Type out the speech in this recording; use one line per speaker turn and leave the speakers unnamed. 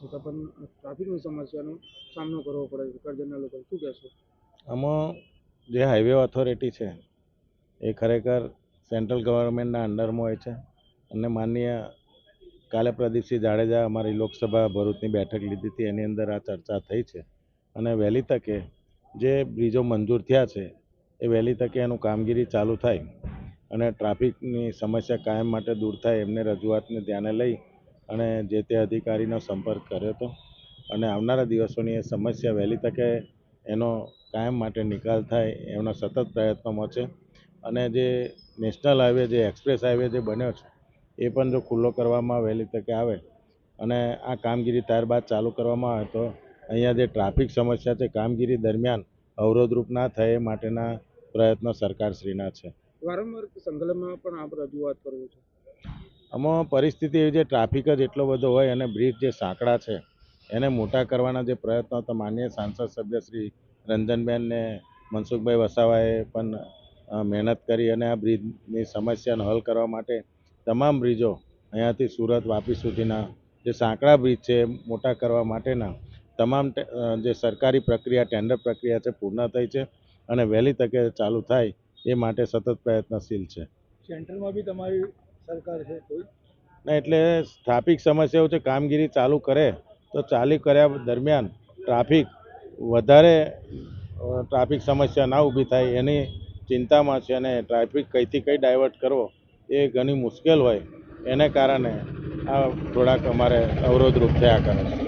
છતાં પણ ટ્રાફિકની સમસ્યાનો સામનો કરવો પડે છે. કરજણના લોકો શું કહેશો?
આમાં જે હાઈવે ઓથોરિટી છે, એ ખરેખર સેન્ટ્રલ ગવર્મેન્ટના અંડરમાં હોય છે અને માનનીય કાલે પ્રદીપસિંહ જાડેજા અમારી લોકસભા ભરૂચની બેઠક લીધી હતી. એની અંદર આ ચર્ચા થઈ છે અને વહેલી તકે જે બ્રિજો મંજૂર થયા છે, એ વહેલી તકે એનું કામગીરી ચાલુ થાય અને ટ્રાફિકની સમસ્યા કાયમ માટે દૂર થાય એમને રજૂઆતને ધ્યાને લઈ અને જે તે અધિકારીનો સંપર્ક કર્યો હતો. અને આવનારા દિવસોની એ સમસ્યા વહેલી તકે એનો કાયમ માટે નિકાલ થાય એનો સતત પ્રયત્નોમાં છે અને જે નેશનલ હાઈવે, જે એક્સપ્રેસ હાઈવે જે બન્યો છે, એ પણ જો ખુલ્લો કરવામાં વહેલી તકે આવે અને આ કામગીરી ત્યારબાદ ચાલુ કરવામાં આવે તો અહીંયા જે ટ્રાફિક સમસ્યા છે, કામગીરી દરમિયાન અવરોધરૂપ ના થાય એ માટેના પ્રયત્નો સરકારશ્રીના છે.
વારંવાર સંકલનમાં પણ આપ રજૂઆત કરવું છો?
આમાં પરિસ્થિતિ એવી છે ટ્રાફિક જ એટલો બધો હોય અને બ્રિજ જે સાંકડા છે, એને મોટા કરવાના જે પ્રયત્નો તો માનનીય સાંસદ સભ્ય શ્રી રંજનબેન મનસુખભાઈ વસાવાએ પણ મહેનત કરી અને આ બ્રિજની સમસ્યાને હલ કરવા માટે તમામ બ્રિજો અહીંયાથી સુરત વાપી સુધીના જે સાંકડા બ્રિજ છે મોટા કરવા માટેના તમામ જે સરકારી પ્રક્રિયા ટેન્ડર પ્રક્રિયા છે, પૂર્ણ થઈ છે અને વહેલી તકે ચાલુ થાય એ માટે સતત પ્રયત્નશીલ છે.
સેન્ટ્રલમાં બી તમારી સરકાર છે કોઈ?
ના, એટલે ટ્રાફિક સમસ્યાઓ છે, કામગીરી ચાલુ કરે, તો ચાલુ કર્યા દરમિયાન ટ્રાફિક વધારે ટ્રાફિક સમસ્યા ના ઊભી થાય, એની ચિંતામાં છે અને ટ્રાફિક કઈથી કઈ ડાયવર્ટ કરવો, એ ઘણી મુશ્કેલ હોય, એને કારણે આ થોડાક અમારે અવરોધરૂપ થયા કરે છે.